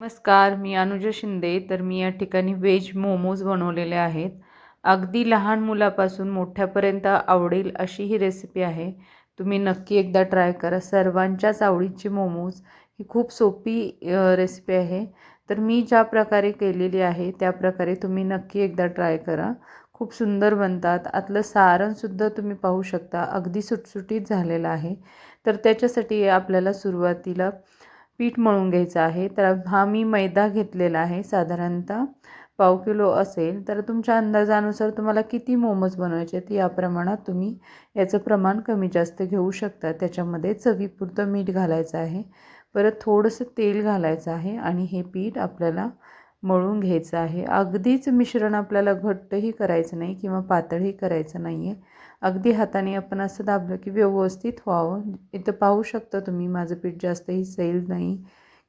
नमस्कार मी अनुजा शिंदे. तर मी या ठिकाणी व्हेज मोमोज बनवलेले आहेत. अगदी लहान मुलापासून मोठ्यापर्यंत आवडेल अशी ही रेसिपी आहे. तुम्ही नक्की एकदा ट्राय करा. सर्वांच्याच आवडीची मोमोज ही खूप सोपी रेसिपी आहे. तर मी ज्या प्रकारे केलेली आहे त्या प्रकारे तुम्ही नक्की एकदा ट्राय करा. खूप सुंदर बनतात. आतलं सारणसुद्धा तुम्ही पाहू शकता. अगदी सुटसुटीत झालेलं आहे. तर त्याच्यासाठी आपल्याला सुरुवातीला पीठ मळून घ्यायचं आहे. तर हा मी मैदा घेतलेला आहे. साधारणतः पाव किलो असेल. तर तुमच्या अंदाजानुसार तुम्हाला किती मोमोज बनवायचे आहेत या प्रमाणात तुम्ही याचं प्रमाण कमी जास्त घेऊ शकता. त्याच्यामध्ये चवीपुरतं मीठ घालायचं आहे. परत थोडंसं तेल घालायचं आहे आणि हे पीठ आपल्याला मळून घ्यायचं आहे. अगदीच मिश्रण आपल्याला घट्टही करायचं नाही किंवा पातळही करायचं नाही आहे अगदी हाताने आपण असं दाबलं की व्यवस्थित व्हावं. इथं पाहू शकता तुम्ही माझं पीठ जास्तही सैल नाही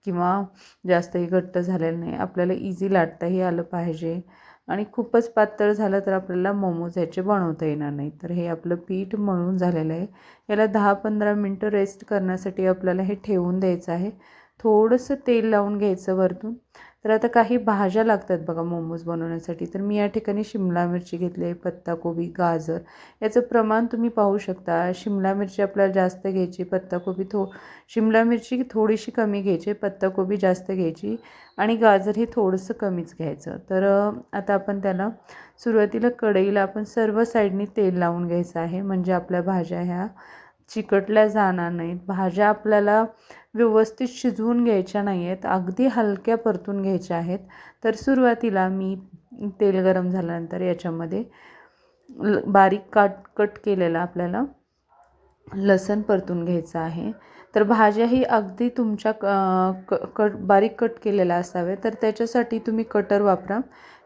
किंवा जास्तही घट्ट झालेलं नाही. आपल्याला इझी लाटताही आलं पाहिजे. आणि खूपच पातळ झालं तर आपल्याला मोमोज ह्याचे बनवता येणार नाही. तर हे आपलं पीठ मळून झालेलं आहे. याला दहा पंधरा मिनटं रेस्ट करण्यासाठी आपल्याला हे ठेवून द्यायचं आहे. थोडंसं तेल लावून घ्यायचं वरतून. तर आता काही भाज्या लागतात बघा मोमोज बनवण्यासाठी. तर मी या ठिकाणी शिमला मिरची घेतली आहे पत्ताकोबी गाजर. याचं प्रमाण तुम्ही पाहू शकता. शिमला मिरची आपल्याला जास्त घ्यायची पत्ताकोबी थो शिमला मिरची थोडीशी कमी घ्यायची पत्ताकोबी जास्त घ्यायची आणि गाजर हे थोडंसं कमीच घ्यायचं. तर आता आपण त्याला सुरुवातीला कढईला आपण सर्व साईडनी तेल लावून घ्यायचं आहे. म्हणजे आपल्या भाज्या ह्या चिकटल्या जाणार नाहीत. भाज्या आपल्याला व्यवस्थित शिजवून घ्यायच्या नाही आहेत अगदी हलक्या परतून घ्यायच्या आहेत. तर सुरुवातीला मी तेल गरम झाल्यानंतर याच्यामध्ये ल बारीक काट कट केलेला आपल्याला लसण परतून घ्यायचं आहे. तर भाज्या ही अगदी तुमच्या क कट बारीक कट केलेल्या असाव्या तर त्याच्यासाठी तुम्ही कटर वापरा.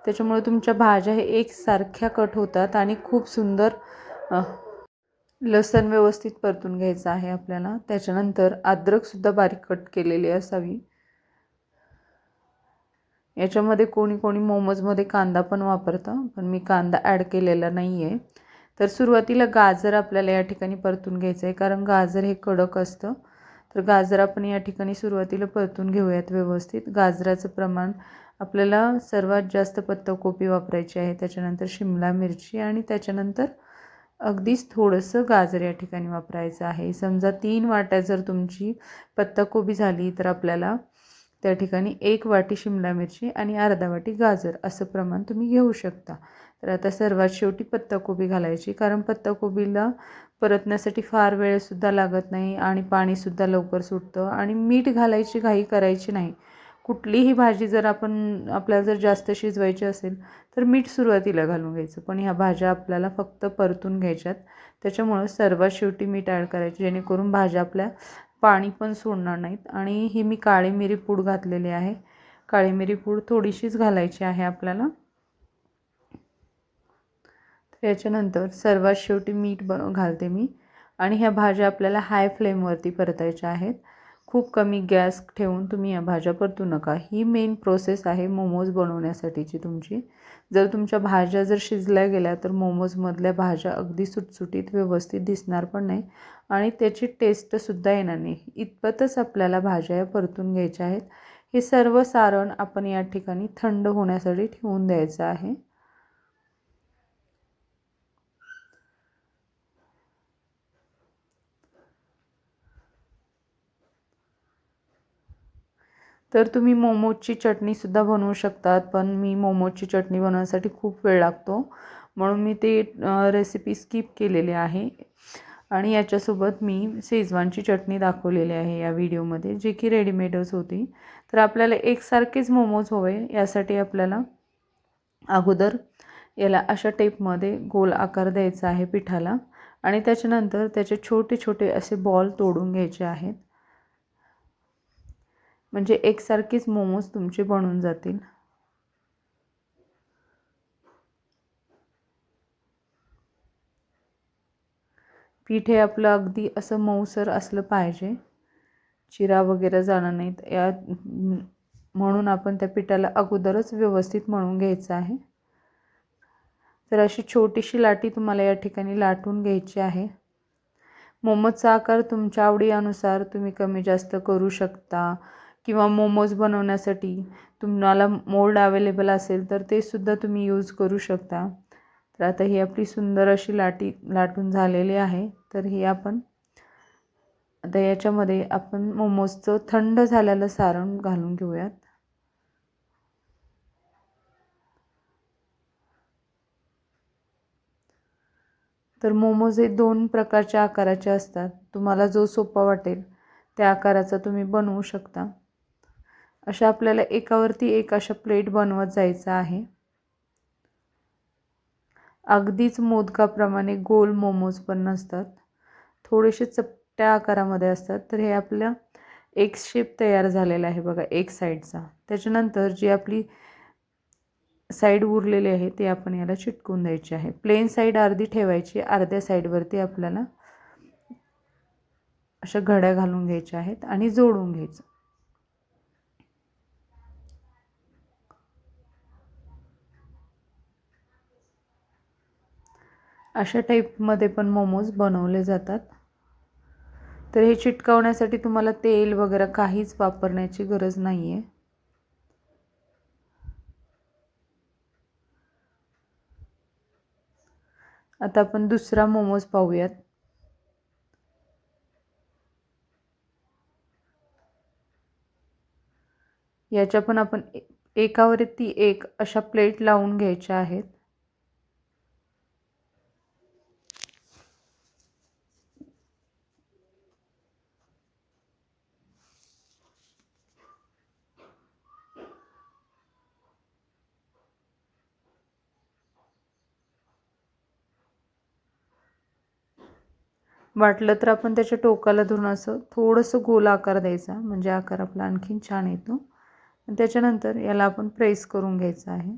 त्याच्यामुळे तुमच्या भाज्या हे एकसारख्या कट होतात आणि खूप सुंदर लसण व्यवस्थित परतून घ्यायचं आहे आपल्याला. त्याच्यानंतर अद्रकसुद्धा बारीक कट केलेली असावी. याच्यामध्ये कोणी कोणी मोमोजमध्ये कांदा पण वापरतं पण मी कांदा ॲड केलेला नाही आहे तर सुरुवातीला गाजर आपल्याला या ठिकाणी परतून घ्यायचं आहे कारण गाजर हे कडक असतं. तर गाजर आपण या ठिकाणी सुरुवातीला परतून घेऊयात व्यवस्थित. गाजराचं प्रमाण आपल्याला सर्वात जास्त पत्ताकोबी वापरायची आहे. त्याच्यानंतर शिमला मिरची आणि त्याच्यानंतर अगदीच थोडंसं गाजर या ठिकाणी वापरायचं आहे. समजा तीन वाट्या जर तुमची पत्ताकोबी झाली तर आपल्याला त्या ठिकाणी एक वाटी शिमला मिरची आणि अर्धा वाटी गाजर असं प्रमाण तुम्ही घेऊ शकता. तर आता सर्वात शेवटी पत्ताकोबी घालायची कारण पत्ताकोबीला परतण्यासाठी फार वेळसुद्धा लागत नाही आणि पाणीसुद्धा लवकर सुटतं आणि मीठ घालायची घाई करायची नाही. कुठलीही भाजी जर आपण आपल्याला जर जास्त शिजवायची असेल तर मीठ सुरुवातीला घालून घ्यायचं. पण ह्या भाज्या आपल्याला फक्त परतून घ्यायच्यात. त्याच्यामुळं सर्वात शेवटी मीठ ॲड करायचे जेणेकरून भाज्या आपल्या पाणी पण सोडणार नाहीत. आणि ही मी काळी मिरी पूड घातलेली आहे. काळी मिरी पूड थोडीशीच घालायची आहे आपल्याला. तर याच्यानंतर सर्वात शेवटी मीठ ब घालते मी. आणि ह्या भाज्या आपल्याला हाय फ्लेमवरती परतायच्या आहेत. खूप कमी गॅस ठेवून तुम्ही या भाज्या परतू नका. ही मेन प्रोसेस आहे मोमोज बनवण्यासाठीची तुमची. जर तुमच्या भाज्या जर शिजल्या गेल्या तर मोमोजमधल्या भाज्या अगदी सुटसुटीत व्यवस्थित दिसणार पण नाही आणि त्याची टेस्टसुद्धा येणार नाही. इतपतच आपल्याला भाज्या या परतून घ्यायच्या आहेत. हे सर्व सारण आपण या ठिकाणी थंड होण्यासाठी ठेवून द्यायचं आहे. तर तुम्ही मोमोजची चटणीसुद्धा बनवू शकतात पण मी मोमोजची चटणी बनवण्यासाठी खूप वेळ लागतो. म्हणून मी ते रेसिपी स्किप केलेली आहे. आणि याच्यासोबत मी शेजवानची चटणी दाखवलेली आहे या व्हिडिओमध्ये जे की रेडीमेडच होती. तर आपल्याला एकसारखेच मोमोज हवे यासाठी आपल्याला अगोदर याला अशा टेपमध्ये गोल आकार द्यायचा आहे पिठाला. आणि त्याच्यानंतर त्याचे छोटे छोटे असे बॉल तोडून घ्यायचे आहेत. म्हणजे एकसारखेच मोमोज तुमचे बनून जातील. पीठ हे आपलं अगदी असं मऊसर असलं पाहिजे. चिरा वगैरे जाणार नाहीत. या म्हणून आपण त्या पिठाला अगोदरच व्यवस्थित मळून घ्यायचं आहे. तर अशी छोटीशी लाटी तुम्हाला या ठिकाणी लाटून घ्यायची आहे. मोमोजचा आकार तुमच्या आवडीनुसार तुम्ही कमी जास्त करू शकता. किंवा मोमोज बनवण्यासाठी तुम्हाला मोल्ड अवेलेबल असेल तर ते सुद्धा तुम्ही यूज करू शकता. तर आता ही आपली सुंदर अशी लाटी लाटून झालेली आहे. तर ही आपण आता याच्यामध्ये आपण मोमोजचं थंड झालेलं सारण घालून घेऊयात. तर मोमोज हे दोन प्रकारच्या आकाराचे असतात. तुम्हाला जो सोपा वाटेल त्या आकाराचा तुम्ही बनवू शकता. अशा आपल्याला एकावरती एक अशा प्लेट बनवत जायचं आहे. अगदीच मोदकाप्रमाणे गोल मोमोज पण नसतात. थोडेसे चपट्या आकारामध्ये असतात. तर हे आपल्या एक शेप तयार झालेला आहे बघा एक साईडचा त्याच्यानंतर जी आपली साईड उरलेली आहे ते आपण याला चिटकून द्यायची आहे. प्लेन साईड अर्धी ठेवायची अर्ध्या साईडवरती आपल्याला अशा घड्या घालून घ्यायच्या आहेत आणि जोडून घ्यायचं. अशा टाईपमध्ये पण मोमोज बनवले जातात. तर हे चिटकवण्यासाठी तुम्हाला तेल वगैरे काहीच वापरण्याची गरज नाही आहे आता आपण दुसरा मोमोज पाहूयात. याच्या पण आपण एकावरती एक अशा प्लेट लावून घ्यायच्या आहेत. वाटलं तर आपण त्याच्या टोकाला धरून असं थोडंसं गोल आकार द्यायचा म्हणजे आकार आपला आणखीन छान येतो. आणि त्याच्यानंतर याला आपण प्रेस करून घ्यायचं आहे.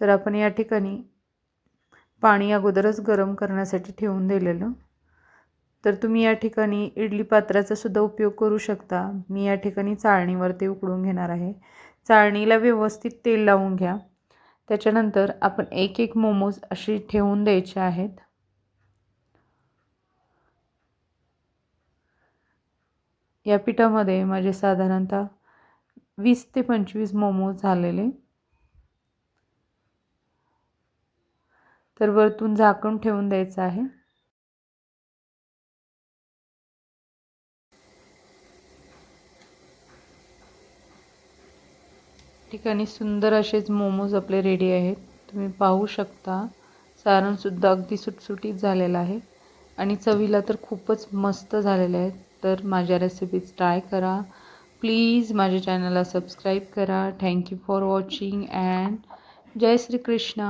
तर आपण या ठिकाणी पाणी अगोदरच गरम करण्यासाठी ठेवून दिलेलं. तर तुम्ही या ठिकाणी इडली पात्राचा सुद्धा उपयोग करू शकता. मी या ठिकाणी चाळणीवरती उकडून घेणार आहे. चाळणीला व्यवस्थित तेल लावून घ्या. त्याच्यानंतर आपण एक एक मोमोज असे ठेवून द्यायचे आहेत. या पिठामध्ये माझे साधारणतः वीस ते पंचवीस मोमोज झालेले. तर वरतून झाकण ठेवून द्यायचं आहे. ठिकाणी सुंदर असेच मोमोज आपले रेडी आहेत. तुम्ही पाहू शकता. सारणसुद्धा अगदी सुटसुटीत झालेलं आहे. आणि चवीला तर खूपच मस्त झालेले आहेत. तर माझ्या रेसिपीज ट्राय करा. प्लीज माझ्या चॅनलला सबस्क्राईब करा. Thank you for watching and Jai Shri Krishna